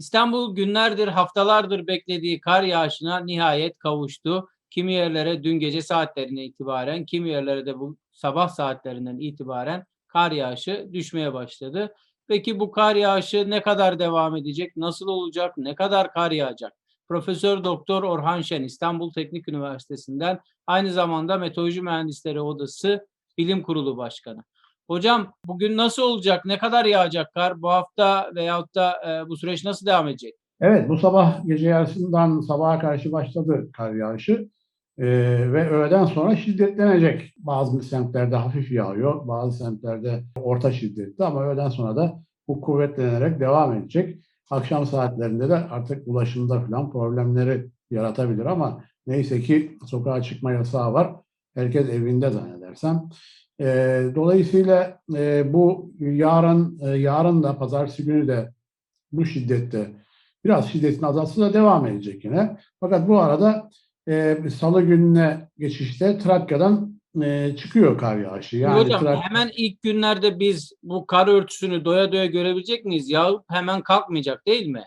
İstanbul günlerdir, haftalardır beklediği kar yağışına nihayet kavuştu. Kimi yerlere dün gece saatlerine itibaren, kimi yerlere de bu sabah saatlerinden itibaren kar yağışı düşmeye başladı. Peki bu kar yağışı ne kadar devam edecek? Nasıl olacak? Ne kadar kar yağacak? Profesör Doktor Orhan Şen İstanbul Teknik Üniversitesi'nden aynı zamanda Meteoroloji Mühendisleri Odası Bilim Kurulu Başkanı. Hocam bugün nasıl olacak? Ne kadar yağacak kar? Bu hafta veyahut da e, bu süreç nasıl devam edecek? Evet, bu sabah gece yarısından sabaha karşı başladı kar yağışı Ee, ve öğleden sonra şiddetlenecek. Bazı semtlerde hafif yağıyor, bazı semtlerde orta şiddetli ama öğleden sonra da bu kuvvetlenerek devam edecek. Akşam saatlerinde de artık ulaşımda falan problemleri yaratabilir ama neyse ki sokağa çıkma yasağı var. Herkes evinde zannedersem. Ee, dolayısıyla e, bu yarın e, yarın da pazartesi günü de bu şiddette biraz şiddetin azaltsı da devam edecek yine. Fakat bu arada e, salı gününe geçişte Trakya'dan e, çıkıyor kar yağışı. Yani Hocam Trak- hemen ilk günlerde biz bu kar örtüsünü doya doya görebilecek miyiz? Yağıp hemen kalkmayacak değil mi?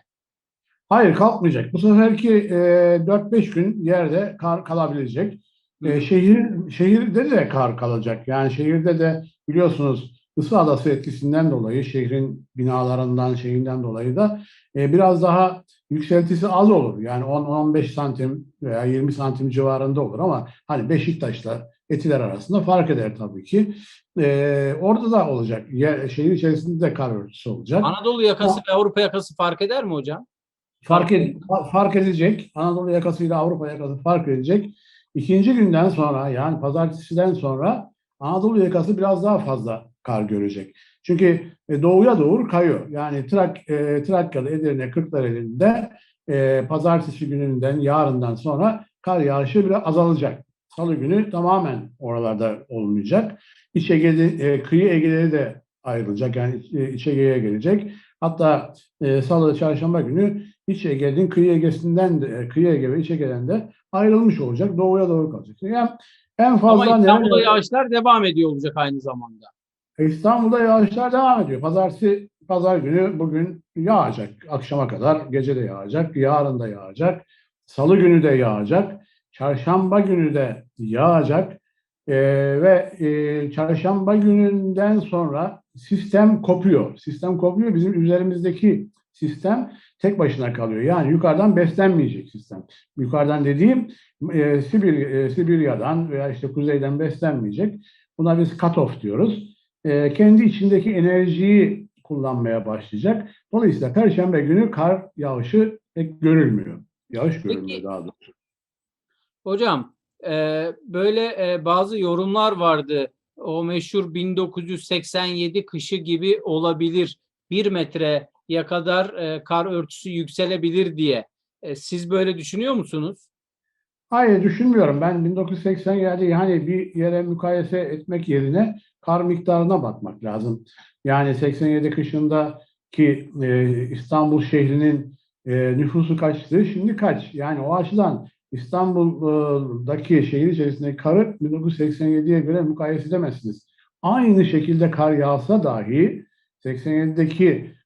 Hayır kalkmayacak. Bu seferki e, 4-5 gün yerde kar kalabilecek. E, şehir şehirde de kar kalacak. Yani şehirde de biliyorsunuz ısı adası etkisinden dolayı şehrin binalarından şeyinden dolayı da e, biraz daha yükseltisi az olur. Yani 10-15 santim veya 20 santim civarında olur ama hani Beşiktaş'la Etiler arasında fark eder tabii ki. E, orada da olacak. Yer, şehir içerisinde de kar örtüsü olacak. Anadolu yakası ve Avrupa yakası fark eder mi hocam? fark, ed- fark edecek. Anadolu yakasıyla Avrupa yakası fark edecek. İkinci günden sonra yani pazartesiden sonra Anadolu yakası biraz daha fazla kar görecek. Çünkü e, doğuya doğru kayıyor. Yani Trak, e, Trakya'da, Edirne, Kırklareli'nde e, pazartesi gününden, yarından sonra kar yağışı biraz azalacak. Salı günü tamamen oralarda olmayacak. İç Ege'de, e, kıyı Ege'leri de ayrılacak. Yani e, Ege'ye gelecek. Hatta e, Salı, Çarşamba günü İç Ege'nin kıyı Ege'sinden de, e, kıyı Ege ve İç Ege'den de ayrılmış olacak. Doğuya doğru kalacak. Yani en Ama fazla İstanbul'da nereye- yağışlar devam ediyor olacak aynı zamanda. İstanbul'da yağışlar devam ediyor. Pazartesi, pazar günü bugün yağacak. Akşama kadar gece de yağacak. Yarın da yağacak. Salı günü de yağacak. Çarşamba günü de yağacak. Ee, ve e, çarşamba gününden sonra sistem kopuyor. Sistem kopuyor. Bizim üzerimizdeki sistem tek başına kalıyor. Yani yukarıdan beslenmeyecek sistem. Yukarıdan dediğim e, Sibir, e, Sibirya'dan veya işte kuzeyden beslenmeyecek. Buna biz cut-off diyoruz e, kendi içindeki enerjiyi kullanmaya başlayacak. Dolayısıyla Perşembe günü kar yağışı pek görülmüyor. Yağış görülmüyor daha doğrusu. Hocam e, böyle e, bazı yorumlar vardı. O meşhur 1987 kışı gibi olabilir. Bir metreye kadar e, kar örtüsü yükselebilir diye. E, siz böyle düşünüyor musunuz? Hayır düşünmüyorum. Ben 1987 yani bir yere mukayese etmek yerine kar miktarına bakmak lazım. Yani 87 kışındaki e, İstanbul şehrinin e, nüfusu kaçtı, şimdi kaç? Yani o açıdan İstanbul'daki şehir içerisindeki karı 1987'ye göre mukayese edemezsiniz. Aynı şekilde kar yağsa dahi 87'deki e,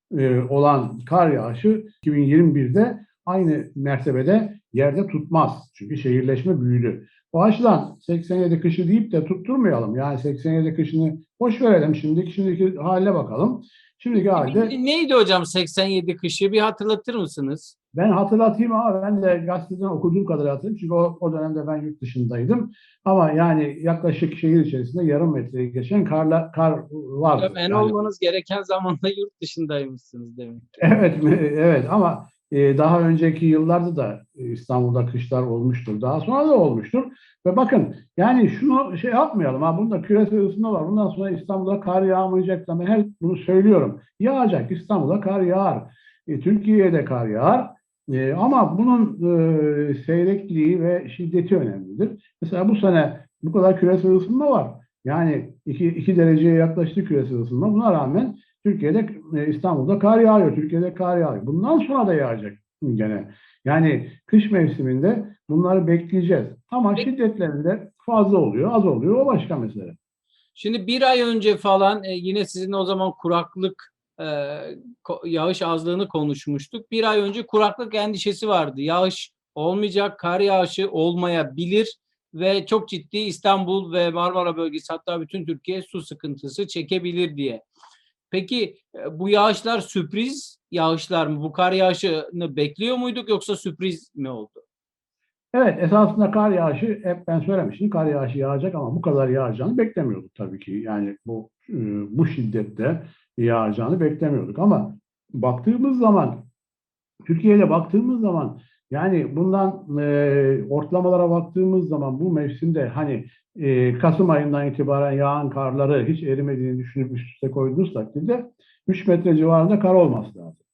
olan kar yağışı 2021'de aynı mertebede yerde tutmaz. Çünkü şehirleşme büyüdü. O açıdan 87 kışı deyip de tutturmayalım. Yani 87 kışını boş verelim. Şimdiki şimdiki haline bakalım. Şimdiki halde Neydi hocam 87 kışı? Bir hatırlatır mısınız? ben hatırlatayım ama ben de gazeteden okuduğum kadar hatırlıyorum. Çünkü o, o dönemde ben yurt dışındaydım. Ama yani yaklaşık şehir içerisinde yarım metreyi geçen karla, kar vardı. En Yani- olmanız gereken zamanda yurt dışındaymışsınız demek. Evet, evet ama e, daha önceki yıllarda da e, İstanbul'da kışlar olmuştur. Daha sonra da olmuştur. Ve bakın yani şunu şey yapmayalım ha bunda küresel ısınma var. Bundan sonra İstanbul'da kar yağmayacak. Ben her bunu söylüyorum. Yağacak İstanbul'da kar yağar. E, Türkiye'ye de kar yağar. E, ama bunun e, seyrekliği ve şiddeti önemlidir. Mesela bu sene bu kadar küresel ısınma var. Yani 2 dereceye yaklaştı küresel ısınma. Buna rağmen Türkiye'de e, İstanbul'da kar yağıyor. Türkiye'de kar yağıyor. Bundan sonra da yağacak gene. Yani kış mevsiminde bunları bekleyeceğiz. Ama şiddetlerinde fazla oluyor, az oluyor. O başka mesele. Şimdi bir ay önce falan e, yine sizin o zaman kuraklık e, yağış azlığını konuşmuştuk. Bir ay önce kuraklık endişesi vardı. Yağış olmayacak, kar yağışı olmayabilir ve çok ciddi İstanbul ve Marmara bölgesi hatta bütün Türkiye su sıkıntısı çekebilir diye. Peki e, bu yağışlar sürpriz yağışlar mı? Bu kar yağışını bekliyor muyduk yoksa sürpriz mi oldu? Evet, esasında kar yağışı hep ben söylemiştim. Kar yağışı yağacak ama bu kadar yağacağını beklemiyorduk tabii ki. Yani bu e, bu şiddette yağacağını beklemiyorduk ama baktığımız zaman Türkiye'ye baktığımız zaman yani bundan e, ortalamalara baktığımız zaman bu mevsimde hani e, Kasım ayından itibaren yağan karları hiç erimediğini düşünüp üst üste koyduğunuz takdirde 3 metre civarında kar olması lazım.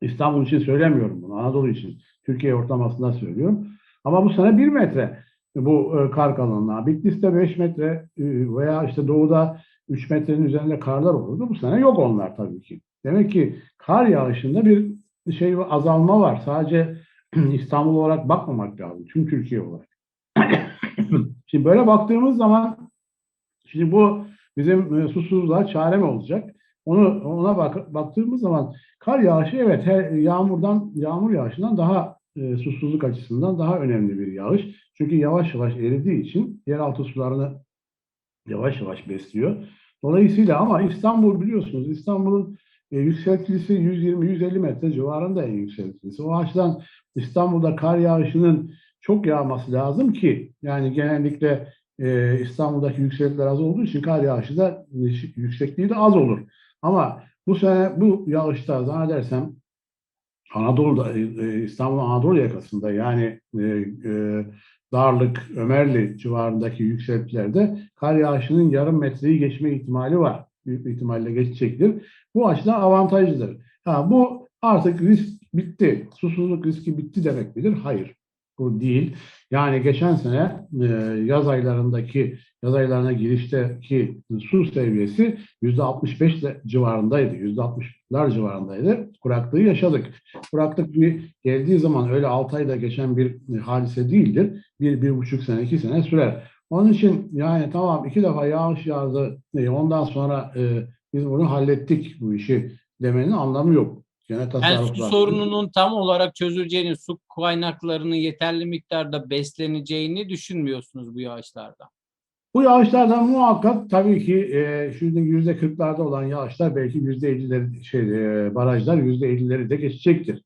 İstanbul için söylemiyorum bunu, Anadolu için. Türkiye ortalamasından söylüyorum. Ama bu sene 1 metre bu e, kar kalınlığı. Bitlis'te 5 metre e, veya işte doğuda 3 metrenin üzerinde karlar olurdu. Bu sene yok onlar tabii ki. Demek ki kar yağışında bir şey azalma var. Sadece İstanbul olarak bakmamak lazım. Tüm Türkiye olarak. şimdi böyle baktığımız zaman şimdi bu bizim e, susuzluğa çare mi olacak? Onu ona bak, baktığımız zaman kar yağışı evet her, yağmurdan yağmur yağışından daha e, susuzluk açısından daha önemli bir yağış. Çünkü yavaş yavaş eridiği için yeraltı sularını yavaş yavaş besliyor. Dolayısıyla ama İstanbul biliyorsunuz İstanbul'un e, yükseltisi 120-150 metre civarında en yükseltisi. O açıdan İstanbul'da kar yağışının çok yağması lazım ki yani genellikle e, İstanbul'daki yükseltiler az olduğu için kar yağışı da e, yüksekliği de az olur. Ama bu sene bu yağışta zannedersem Anadolu'da, e, İstanbul'un Anadolu yakasında yani e, e, Darlık, Ömerli civarındaki yükseltilerde kar yağışının yarım metreyi geçme ihtimali var. Büyük bir ihtimalle geçecektir. Bu açıdan avantajlıdır. Ha, bu artık risk bitti. Susuzluk riski bitti demek midir? Hayır. Bu değil. Yani geçen sene e, yaz aylarındaki yaz aylarına girişteki su seviyesi yüzde 65 civarındaydı. Yüzde 60'lar civarındaydı. Kuraklığı yaşadık. Kuraklık bir geldiği zaman öyle 6 ayda geçen bir hadise değildir. Bir, bir buçuk sene, iki sene sürer. Onun için yani tamam iki defa yağış yağdı. e, Ondan sonra e, biz bunu hallettik bu işi demenin anlamı yok. Gene Yani su sorununun tam olarak çözüleceğini, su kaynaklarının yeterli miktarda besleneceğini düşünmüyorsunuz bu yağışlarda. Bu yağışlardan muhakkak tabii ki e, şimdi yüzde kırklarda olan yağışlar belki yüzde ellileri şey e, barajlar yüzde ellileri de geçecektir.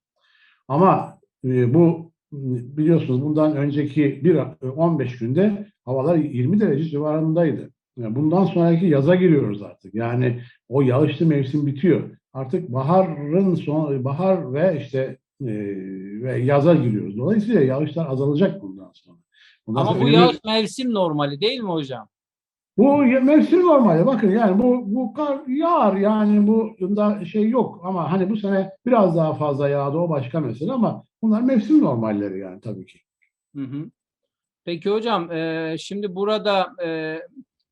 Ama e, bu biliyorsunuz bundan önceki bir 15 günde havalar 20 derece civarındaydı. Yani bundan sonraki yaza giriyoruz artık. Yani o yağışlı mevsim bitiyor. Artık baharın son bahar ve işte e, ve yaza giriyoruz. Dolayısıyla yağışlar azalacak bundan sonra. Bundan Ama sonra bu yağış mevsim normali değil mi hocam? Bu mevsim normali. Bakın yani bu bu kar yağar yani bu da şey yok ama hani bu sene biraz daha fazla yağdı o başka mesele ama bunlar mevsim normalleri yani tabii ki. Hı hı. Peki hocam, e, şimdi burada e,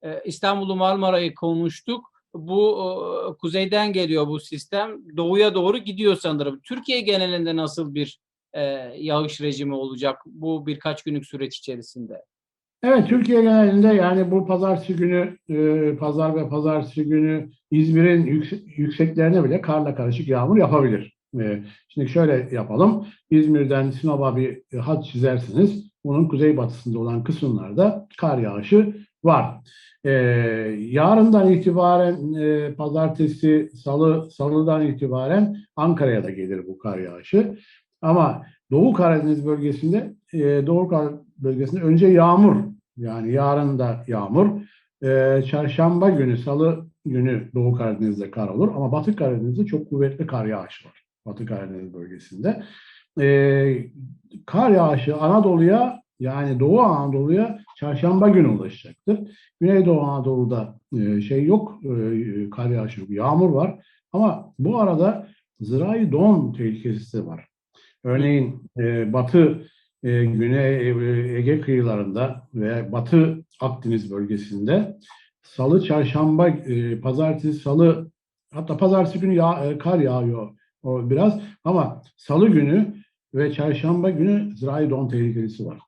e, İstanbul'u Marmara'yı konuştuk. Bu e, kuzeyden geliyor bu sistem. Doğuya doğru gidiyor sanırım. Türkiye genelinde nasıl bir e, yağış rejimi olacak bu birkaç günlük süreç içerisinde? Evet Türkiye genelinde yani bu pazartesi günü e, pazar ve pazartesi günü İzmir'in yüksek, yükseklerine bile karla karışık yağmur yapabilir. E, şimdi şöyle yapalım. İzmir'den Sinop'a bir hat çizersiniz. Bunun kuzeybatısında olan kısımlarda kar yağışı var. E, yarından itibaren e, pazartesi, salı, salıdan itibaren Ankara'ya da gelir bu kar yağışı. Ama Doğu Karadeniz bölgesinde e, Doğu Karadeniz bölgesinde önce yağmur yani yarın da yağmur. E, çarşamba günü, salı günü Doğu Karadeniz'de kar olur ama Batı Karadeniz'de çok kuvvetli kar yağışı var. Batı Karadeniz bölgesinde. E, kar yağışı Anadolu'ya yani Doğu Anadolu'ya çarşamba günü ulaşacaktır. Güneydoğu Anadolu'da e, şey yok, e, kar yağışı yok, yağmur var. Ama bu arada zirai don tehlikesi de var. Örneğin e, Batı e, Güney e, Ege kıyılarında ve Batı Akdeniz bölgesinde Salı, Çarşamba, e, Pazartesi, Salı hatta Pazartesi günü yağ, e, kar yağıyor o biraz ama Salı günü ve Çarşamba günü zirai don tehlikesi var.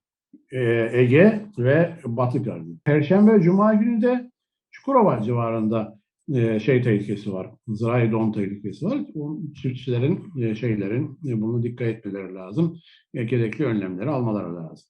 E, Ege ve Batı Karadeniz. Perşembe ve Cuma günü de Çukurova civarında e, şey tehlikesi var. Zirai don tehlikesi var. O çiftçilerin, e, şeylerin e, bunu dikkat etmeleri lazım. E, gerekli önlemleri almaları lazım.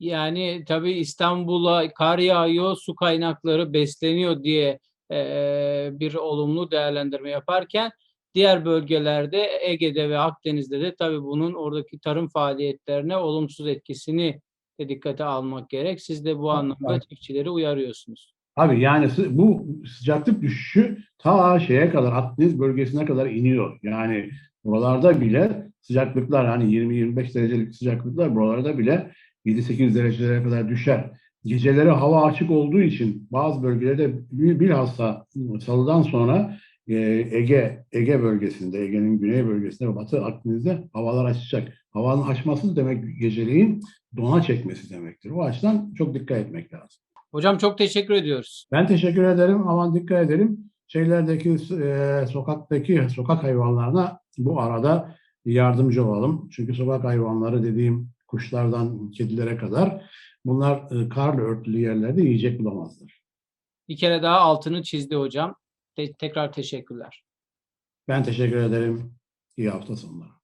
Yani tabii İstanbul'a kar yağıyor, su kaynakları besleniyor diye eee, bir olumlu değerlendirme yaparken diğer bölgelerde Ege'de ve Akdeniz'de de tabii bunun oradaki tarım faaliyetlerine olumsuz etkisini de dikkate almak gerek. Siz de bu anlamda çiftçileri uyarıyorsunuz. Abi yani bu sıcaklık düşüşü ta şeye kadar Akdeniz bölgesine kadar iniyor. Yani buralarda bile sıcaklıklar hani 20-25 derecelik sıcaklıklar buralarda bile 7-8 derecelere kadar düşer. Geceleri hava açık olduğu için bazı bölgelerde bil- bilhassa salıdan sonra e, Ege Ege bölgesinde, Ege'nin güney bölgesinde ve Batı Akdeniz'de havalar açacak. Havanın açması demek geceleyin dona çekmesi demektir. O açıdan çok dikkat etmek lazım. Hocam çok teşekkür ediyoruz. Ben teşekkür ederim. Aman dikkat edelim. Şeylerdeki e, sokaktaki sokak hayvanlarına bu arada yardımcı olalım. Çünkü sokak hayvanları dediğim kuşlardan kedilere kadar bunlar e, karla örtülü yerlerde yiyecek bulamazlar. Bir kere daha altını çizdi hocam. Te- tekrar teşekkürler. Ben teşekkür ederim. İyi hafta sonları.